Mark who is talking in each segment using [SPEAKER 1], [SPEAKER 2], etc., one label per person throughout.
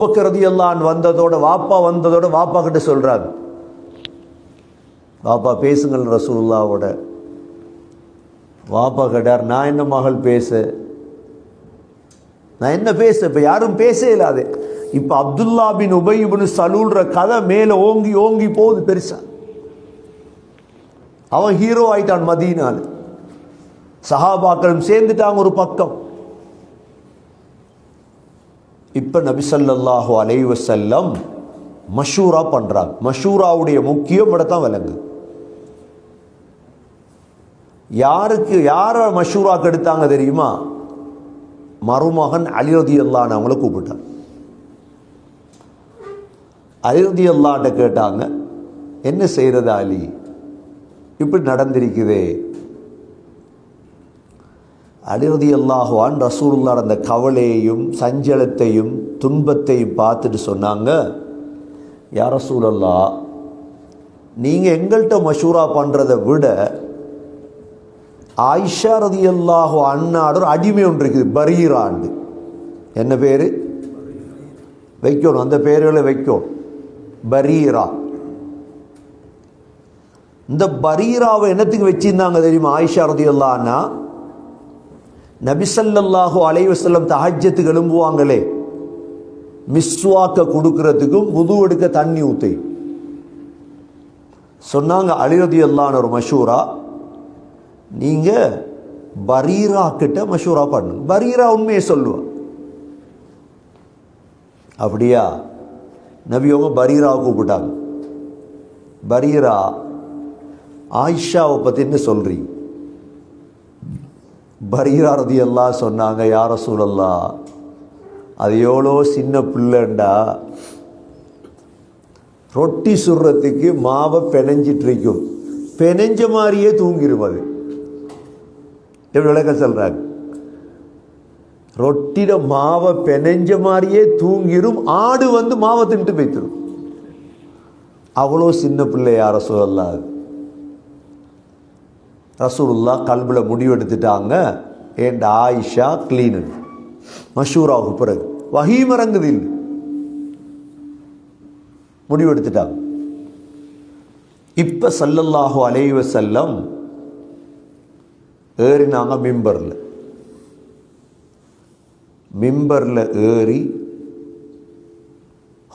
[SPEAKER 1] ரதி எல்லாம் வந்ததோட வாப்பா வந்ததோட வாப்பா கிட்ட சொல்றாங்க. வாப்பா பேசுங்கள் ரசூல்லாவோட வாப்பா கேட்டார் நான் என்ன மகள் பேச? நான் என்ன பேச? இப்போ யாரும் பேச இல்லாது இப்போ அப்துல்லா பின் உபய் சலூல்ற கதை மேலே ஓங்கி ஓங்கி போகுது பெருசா. அவன் ஹீரோ ஆயிட்டான் மதியினால் சஹாபாக்களும் சேர்ந்துட்டாங்க ஒரு பக்கம். இப்போ நபிசல்லாஹு அலைவசல்லம் மஷூரா பண்ணுறாங்க மஷூராவுடைய முக்கியம் தான் விலங்கு யாருக்கு யாரை மஷூராக்கு எடுத்தாங்க தெரியுமா? மருமகன் அலிரதி அல்லான்னு அவங்கள கூப்பிட்டாங்க. அலிரதி அல்லாட்ட கேட்டாங்க என்ன செய்கிறது அலி? இப்படி நடந்திருக்குதே. அலிரதி அல்லாஹுவான் ரசூலுல்லா அந்த கவலையையும் சஞ்சலத்தையும் துன்பத்தையும் பார்த்துட்டு சொன்னாங்க. யார் ரசூலல்லா நீங்கள் எங்கள்கிட்ட மஷூரா பண்ணுறதை விட ஆயிஷா ரதி அல்லாஹு அண்ணாடு ஒரு அடிமை ஒன்று இருக்குது பரீராண்டு. என்ன பேர்? வைக்கணும் அந்த பேர்களை வைக்கணும். பரீரா. இந்த பரீராவை என்னத்துக்கு வச்சிருந்தாங்க தெரியுமா ஆயிஷா ரதி அல்லான்னா நபிசல்லாஹு அலைவசல்லம் தஹஜத்துக்கு எழும்புவாங்களே. மிஸ்வாக்க கொடுக்கறதுக்கும் முது எடுக்க தண்ணி ஊற்றி சொன்னாங்க அலிரதி அல்லான ஒரு மஷூரா. நீங்க பரீரா கிட்ட மஷூரா பண்ணுங்க பரீரா உண்மையை சொல்லுவான். அப்படியா? நபியவங்க பரீராவை கூப்பிட்டாங்க. பரீரா ஆயிஷாவை பற்றின்னு சொல்கிறீங்க சொல்றீங்க? பரீரா ரதி எல்லாம் சொன்னாங்க யார சூழல்லா அது எவ்வளோ சின்ன பிள்ளைண்டா? ரொட்டி சுடுறதுக்கு மாவை பெனஞ்சிட்டு இருக்கும். மாதிரியே தூங்கிடும் அது எப்படி விளக்க சொல்கிறாங்க ரொட்டிட மாவை பெனஞ்ச மாதிரியே தூங்கிடும் ஆடு வந்து மாவை தின்ட்டு போய்த்திடும் அவ்வளோ சின்ன பிள்ளை யார சொல்லலாம் அது ரசூலுல்லா கல்பில் முடிவெடுத்துட்டாங்க. ஏண்ட ஆயிஷா? கிளீனு மஷூராவுக்கு பிறகு. வஹீம் இறங்குது இல்லை முடிவெடுத்துட்டாங்க. இப்ப சல்லல்லாஹு அலைவ செல்லம் ஏறினாங்க மிம்பர்ல. மிம்பர்ல ஏறி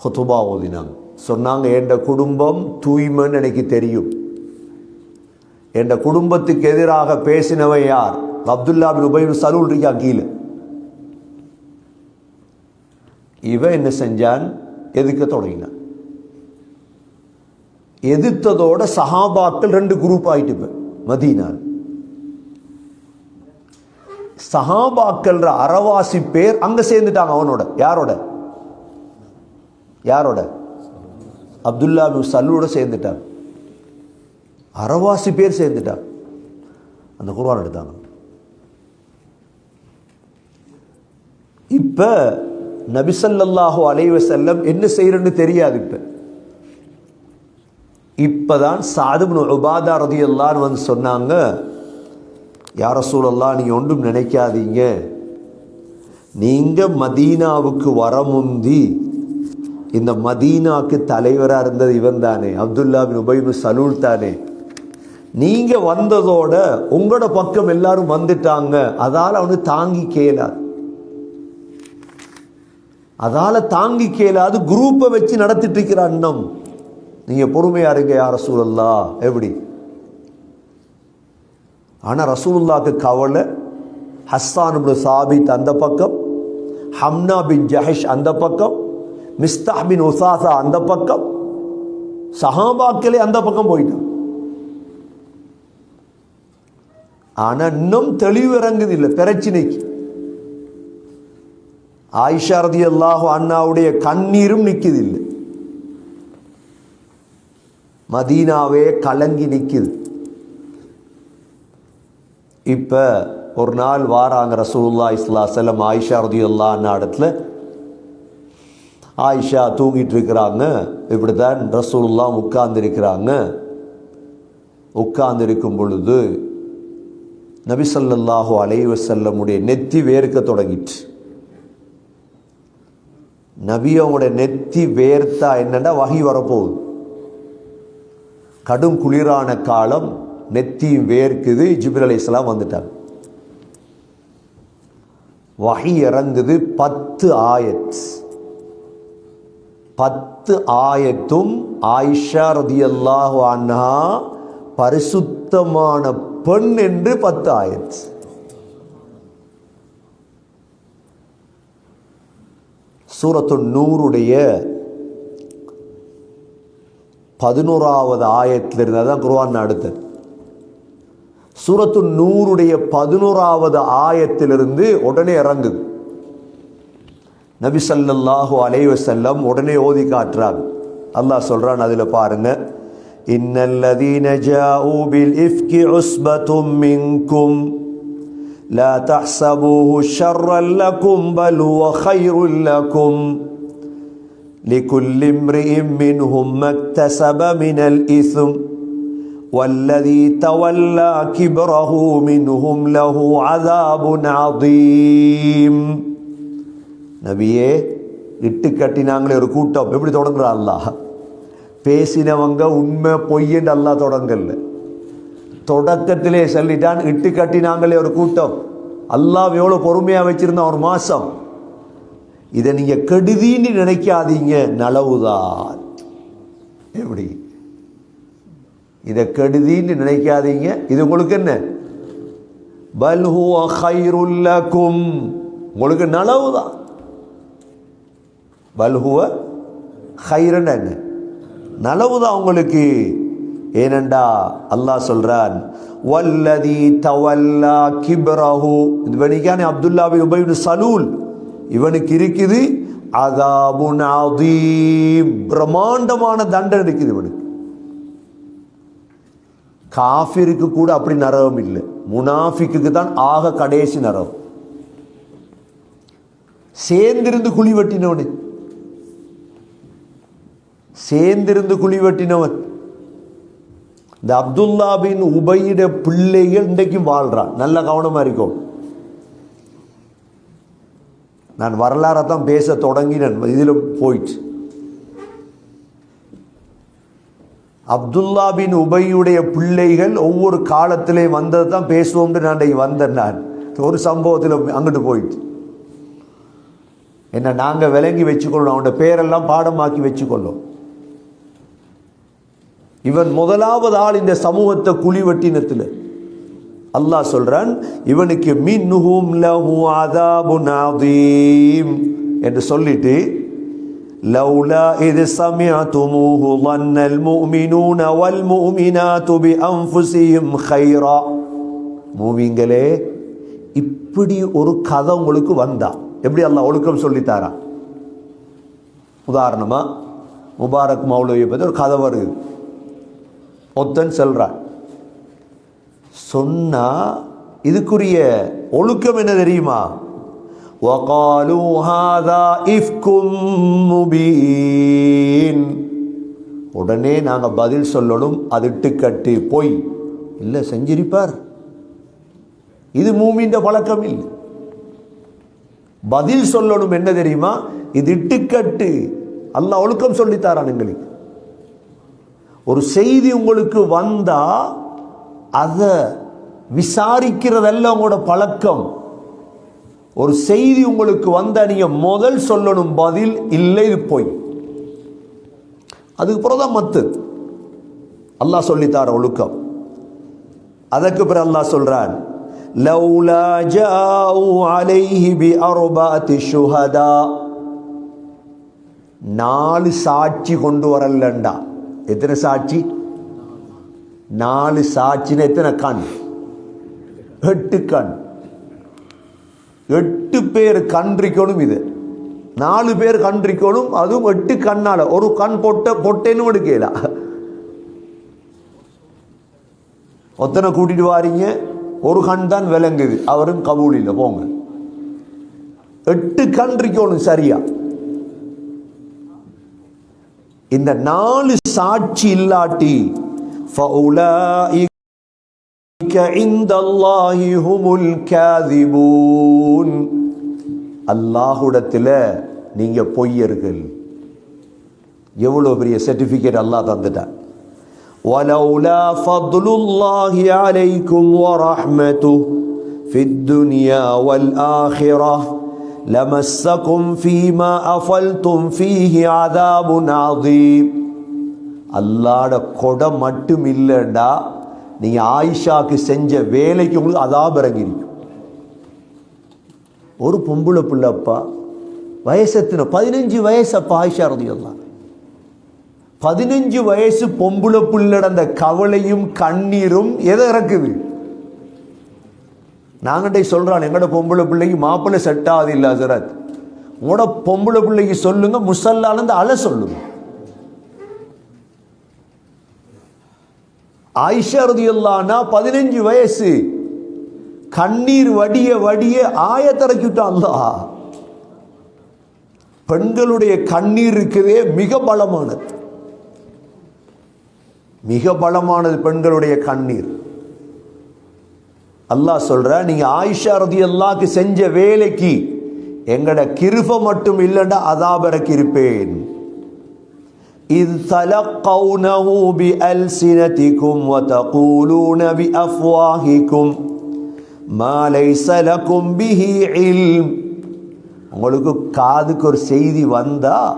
[SPEAKER 1] ஹொத்துபா ஓதினாங்க. சொன்னாங்க என் குடும்பம் தூய்மைன்னு எனக்கு தெரியும். என் குடும்பத்துக்கு எதிராக பேசினவன் யார்? அப்துல்லா பின் உபய் சலூல் இருக்கா கீழே? இவன் என்ன செஞ்சான்? எதிர்க்க தொடங்கினான். எதிர்த்ததோட சஹாபாக்கள் ரெண்டு குரூப் ஆயிட்டு இப்போ மதீனால். சஹாபாக்கள்ன்ற அறவாசி பேர் அங்க சேர்ந்துட்டாங்க அவனோட. யாரோட? யாரோட? அப்துல்லா பின் சல்லூட சேர்ந்துட்டாங்க. அறவாசி பேர் சேர்ந்துட்டாங்க. அந்த குர்வான் எடுத்தாங்க. இப்ப நபிசல்லாஹு அலைவ செல்லம் என்ன செய்யறன்னு தெரியாது இப்ப. இப்பதான் சாதுபின் உபாதா ரதி எல்லாரும் வந்து சொன்னாங்க. யார சூழல்லாம் நீங்க ஒன்றும் நினைக்காதீங்க. நீங்க மதீனாவுக்கு வர முந்தி இந்த மதீனாக்கு தலைவராக இருந்தது இவன் தானே. அப்துல்லா பின் உபைபு சலூல் தானே. நீங்க வந்ததோட உங்களோட பக்கம் எல்லாரும் வந்துட்டாங்க. அதால் அவனு தாங்கி கேளாது அதால தாங்கி கேளாது குரூப்பை வச்சு நடத்திட்டு இருக்கிற அண்ணம் நீங்க பொறுமையா இருங்க யார் ரசூலல்லா. எப்படி? ஆனா ரசூலுல்லாக்கு கவலை ஹஸ்தான் சாபித் அந்த பக்கம் ஹம்னா பின் ஜஹஷ் அந்த பக்கம் மிஸ்தா பின் உசாசா அந்த பக்கம் சஹாபாக்களே அந்த பக்கம் போயிட்டான் ஆனா இன்னும் தெளிவு இறங்குது இல்லை பிரச்சனைக்கு. ஆயிஷா ரதி அல்லாஹு அண்ணாவுடைய கண்ணீரும் நிக்குது இல்லை மதீனாவே கலங்கி நிற்கிது. இப்போ ஒரு நாள் வாராங்க ரசூல்லா இஸ்லா செல்லம் ஆயிஷா ரதி அல்லா அண்ணா இடத்துல. ஆயிஷா தூங்கிட்டு இருக்கிறாங்க. இப்படி தான் உட்கார்ந்து உட்கார்ந்துருக்கிறாங்க உட்கார்ந்துருக்கும் பொழுது நபிசல்லாஹு அலைவ செல்லமுடைய நெத்தி வேர்க்க தொடங்கிட்டு நபி அவங்களுடைய நெத்தி வேர்த்தா என்னென்னா வகி வரப்போகுது? கடும் குளிரான காலம் நெத்தியும் வேர்க்குது ஜிபிர் அலி இஸ்லாம் வந்துட்டாங்க. வகி இறங்குது பத்து ஆயத். பத்து ஆயத்தும் ஆயிஷா ரதியல்லாஹு அண்ணா பரிசுத்தமான பெண் என்று பத்து ஆயத்து சூரத்து நூறுடைய பதினோராவது ஆயத்திலிருந்து தான் குருவான் அடுத்தது. சூரத்து நூறுடைய பதினோராவது ஆயத்திலிருந்து உடனே இறங்குது. நபி ஸல்லல்லாஹு அலைவ செல்லம் உடனே ஓதி காட்டுறாங்க. அல்லாஹ் சொல்றான் அதில் பாருங்க. இன்னல்லதீன ஜாஊ பில் இஃப்கி உஸ்பத்தும் மின்கும். لا تحسبوه شرا لكم بل هو خير لكم لكل امرئ منهم ما اكتسب من الإثم والذي تولى كبره منهم له عذاب عظيم நபியே இட்டு கட்டினாங்களே ஒரு கூட்டம் எப்படி தொடங்குறா அல்லாஹ் பேசினவங்க உண்மை பொய்யன்னு அல்லாஹ் தொடங்கல தொடக்கத்திலே சொல்லிட்டான் இட்டு கட்டினாங்களே ஒரு கூட்டம். அல்லாஹ் எவ்வளோ பொறுமையாக வச்சிருந்தான் ஒரு மாதம் இதை நீங்கள் கெடுதின்னு நினைக்காதீங்க நலவுதான். எப்படி? இதை கெடுதின்னு நினைக்காதீங்க இது உங்களுக்கு என்ன? பல் ஹுவ உங்களுக்கு நலவு தான் பல்ஹுவ ஹைரன் என்ன? நலவுதான் உங்களுக்கு. ஏனண்டா அல்லாஹ் சொல்றான் வல்லதி தவல்லா கிப்ரஹு. இது வணிகானே அப்துல்லாவை உபயுடு சலூல். இவனுக்கு இருக்குது அதாபுன் அதீம். பிரம்மாண்டமான தண்டனை இருக்குது இவனுக்கு. காஃபிருக்கு கூட அப்படி நரகம் இல்லை. முனாஃபிக்கு தான் ஆக கடைசி நரகம். சேர்ந்திருந்து குழி வெட்டினவனு. சேர்ந்திருந்து குழி வெட்டினவன். இந்த அப்துல்லா பின் உபயிட பிள்ளைகள் இன்றைக்கும் வாழ்கிறான் நல்ல கவனமாக இருக்கும் நான் வரலாறை தான் பேச தொடங்கினேன். இதில் போயிட்டு அப்துல்லா பின் உபையுடைய பிள்ளைகள் ஒவ்வொரு காலத்திலே வந்தது தான் பேசுவோம்னு நான் இன்றைக்கு வந்தேன் நான். ஒரு சம்பவத்தில் அங்கிட்டு போயிட்டு என்ன நாங்கள் விளங்கி வச்சுக்கொள்ளணும் அவனோட பேரெல்லாம் பாடமாக்கி வச்சுக்கொள்ளும். இவன் முதலாவது ஆள் இந்த சமூகத்தை குழி வெட்டினத்தில் அல்லாஹ் சொல்றான் இவனுக்கு மின்ஹும் லஹு அதாபுன் அதீம் என்று சொல்லிட்டு لولا إذ سمعتموه ظن المؤمنون والمؤمنات بأنفسهم خيرا மூவிங்களே இப்படி ஒரு கதை உங்களுக்கு வந்தா எப்படி அல்லாஹ் ஒழுக்கம் சொல்லித்தாரா உதாரணமா முபாரக் மௌலவியை பற்றி ஒரு கதை வருது ஒத்தன் சொல்றான் சொன்னா இதுக்குரிய ஒழுக்கம் என்ன தெரியுமா وقالوا هذا إفك مبين உடனே நாங்க பதில் சொல்லணும் அதிட்டு கட்டு பொய் இல்லை செஞ்சிருப்பார் இது மூமின்ற பழக்கம் இல்லை பதில் சொல்லணும் என்ன தெரியுமா இது இட்டுக்கட்டு அல்லாஹ் ஒழுக்கம் சொல்லித்தாரான் எங்களுக்கு ஒரு செய்தி உங்களுக்கு வந்தா அதை விசாரிக்கிறதல்ல உங்களோட பழக்கம் ஒரு செய்தி உங்களுக்கு வந்தா நீங்க முதல் சொல்லணும் பதில் இல்லை இது போய் அதுக்கு பிறகு தான் மத்து அல்லாஹ் சொல்லித்தார ஒழுக்கம் அதற்கு பிறகு அல்லாஹ் சொல்றான் لولا جاءوا عليه بأربعة شهداء நாலு சாட்சி கொண்டு வரலண்டா எத்தனை சாட்சி? நாலு சாட்சின்னு எத்தனை கண்? எட்டு கண். எட்டு பேர் கன்றிக்கணும் இது. நாலு பேர் கன்றிக்கணும் அதுவும் எட்டு கண்ணால. ஒரு கண் பொட்ட பொட்டேன்னு எடுக்கல. ஒத்தனை கூட்டிட்டு வாரீங்க ஒரு கண் தான் விளங்குது. அவரும் கபூலில் இல்லை போங்க. எட்டு கன்றிக்கணும் சரியா? இந்த நாலு சாட்சி இல்லாட்டி فَأُولَئِكَ عِندَ اللَّهِ هُمُ الْكَاذِبُونَ அல்லாஹுடத்தில் நீங்க பொய்யர்கள் எவ்வளோ பெரிய சர்டிஃபிகேட் அல்லாஹ் தந்துட்டான் ولولا فضل الله عليكم ورحمته في الدنيا والآخرة லமஸ்ஸகும் ஃபீமா அஃபல்தும் ஃபீஹி அதாபுன் அதீம் அல்லாட கொடை மட்டும் இல்லைண்டா நீங்கள் ஆயிஷாக்கு செஞ்ச வேலைக்கு உங்களுக்கு அதாப் இறங்கிருக்கும் ஒரு பொம்புளை பிள்ளைப்பா வயசத்தின பதினஞ்சு வயசு அப்போ ஆயிஷா இருந்தியெல்லாம் பதினஞ்சு வயசு பொம்புளை பிள்ளை அந்த கவலையும் கண்ணீரும் எதை இறக்குது? நாங்கள்டே சொல்கிறான் எங்கட பொம்பளை பிள்ளைக்கு மாப்பிள்ளை செட் ஆகுது இல்லை ஹசரத். உங்களோட பொம்பளை பிள்ளைக்கு சொல்லுங்க முசல்லாலேருந்து அலை சொல்லுங்க. ஆயிஷா ரதியல்லானா பதினஞ்சு வயசு கண்ணீர் வடிய வடிய ஆய அல்லாஹ். பெண்களுடைய கண்ணீர் இருக்குதே மிக பலமானது. மிக பலமானது பெண்களுடைய கண்ணீர். அல்லாஹ் சொல்கிற நீங்கள் ஆயிஷா ரதி அல்லாக்கு செஞ்ச வேலைக்கு எங்கட கிருப மட்டும் இல்லைண்டா அதாபரக்கு இருப்பேன். இது தலக்கௌனவு பி அல் சினதிக்கும் வதகூலூன பி அஃப்வாஹிக்கும் மாலை சலக்கும் பிஹி இல்ம். உங்களுக்கு காதுக்கு ஒரு செய்தி வந்தால்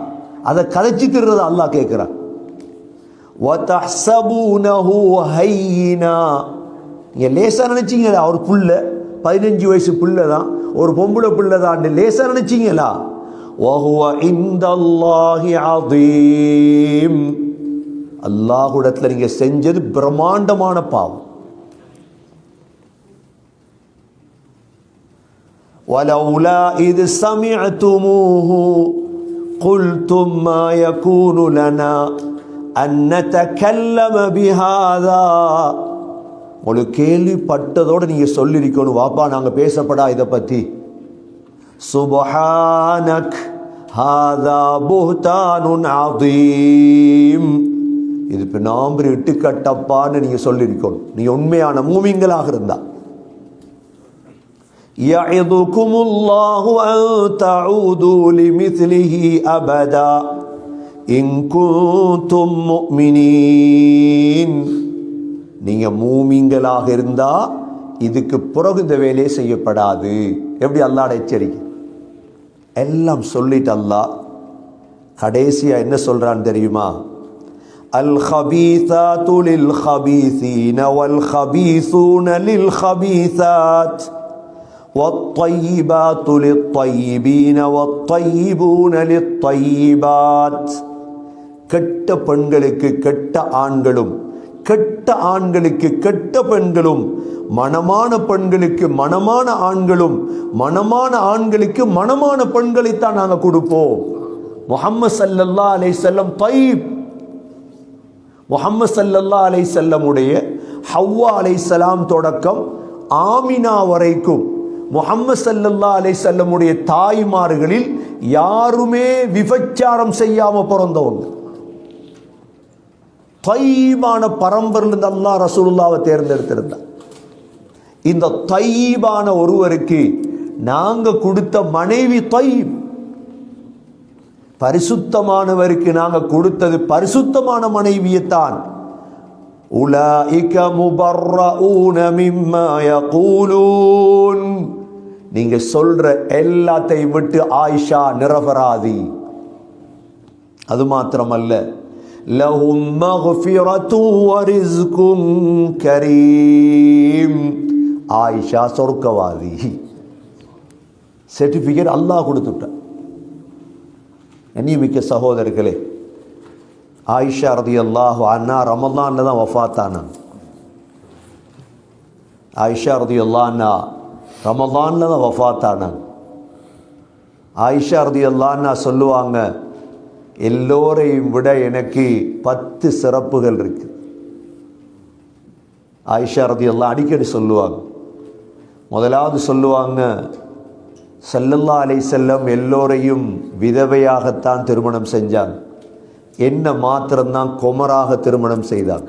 [SPEAKER 1] அதை கதைச்சிக்கிறது அல்லாஹ் கேட்குறான் وَتَحْسَبُونَهُ هَيِّنًا நீங்க லேசா நினைச்சீங்களா ஒரு புள்ள பதினஞ்சு வயசு புள்ள தான் ஒரு பொம்பளை புள்ள தான் லேசா நினைச்சீங்களா وَهُوَ عِندَ اللَّهِ عَظِيمٌ அல்லாஹ்விடத்துல நீங்க செஞ்சது பிரம்மாண்டமான பாவம் ولولا إذ سمعتموه قلتم ما يكون لنا أن نتكلم بهذا உங்களுக்கு கேள்விப்பட்டதோட நீங்க சொல்லிருக்கணும் வாப்பா நாங்க பேசப்படா இதை பத்தி சுபஹானக் ஹாதா புஹ்தானுன் அதீம் இது இப்போ நாம்பர் இட்டுக்கட்டப்பான்னு நீங்க சொல்லிருக்கணும் நீ உண்மையான மூமிங்களாக இருந்தா يعظكم الله أن تعودوا لمثله أبدا إن كنتم مؤمنين நீங்க மூமிங்களாக இருந்தா இதுக்கு பிறகு இந்த வேலையே செய்யப்படாது எப்படி அல்லாட எச்சரிக்கை எல்லாம் சொல்லிட்டு அல்லாஹ் கடைசியா என்ன சொல்றான்னு தெரியுமா الخبيثات للخبيثين والخبيثون للخبيثات والطيبات للطيبين والطيبون للطيبات கெட்ட பெண்களுக்கு கெட்ட ஆண்களும் கெட்ட ஆண்களுக்கு கெட்ட பெண்களும் மனமான பெண்களுக்கு மனமான ஆண்களும் மனமான ஆண்களுக்கு மனமான பெண்களைத்தான் நாங்கள் கொடுப்போம். முகம்மது சல்லல்லா அலை செல்லம் தைப் முகம்மது சல்லல்லா அலை செல்லமுடைய ஹவ்வா அலை சலாம் தொடக்கம் ஆமினா வரைக்கும் முகம்மது சல்லல்லா அலை செல்லமுடைய தாய்மார்களில் யாருமே விபச்சாரம் செய்யாம பிறந்தவங்க. தைபான பரம்பரிலிருந்து அல்லா ரசூலுல்லாவை தேர்ந்தெடுத்திருந்தான். இந்த தைபான ஒருவருக்கு நாங்கள் கொடுத்த மனைவி தைப் பரிசுத்தமானவருக்கு நாங்கள் கொடுத்தது பரிசுத்தமான மனைவியைத்தான். நீங்க சொல்ற எல்லாத்தையும் விட்டு ஆயிஷா நிரபராதி. அது மாத்திரமல்ல. லஹும் மஃபிரத்து வரிஸ்கும் கரீம் ஆயிஷா சொர்க்கவாதி சர்டிஃபிகேட் அல்லாஹ் கொடுத்துட்டான் கண்ணியமிக்க சகோதரர்களே ஆயிஷா ரதி அல்லாஹு அண்ணா ரமலான்ல தான் வஃத்தானா ஆயிஷா ரதி அண்ணா ரமலான்ல தான் வஃத்தானா ஆயிஷா ரதி அண்ணா சொல்லுவாங்க எல்லோரையும் விட எனக்கு பத்து சிறப்புகள் இருக்கு. ஆயிஷா ரதி எல்லாம் அடிக்கடி சொல்லுவாங்க. முதலாவது சொல்லுவாங்க சல்லல்லா அலை செல்லம் எல்லோரையும் விதவையாகத்தான் திருமணம் செஞ்சாங்க. என்ன மாத்திரம்தான் குமராக திருமணம் செய்தாங்க.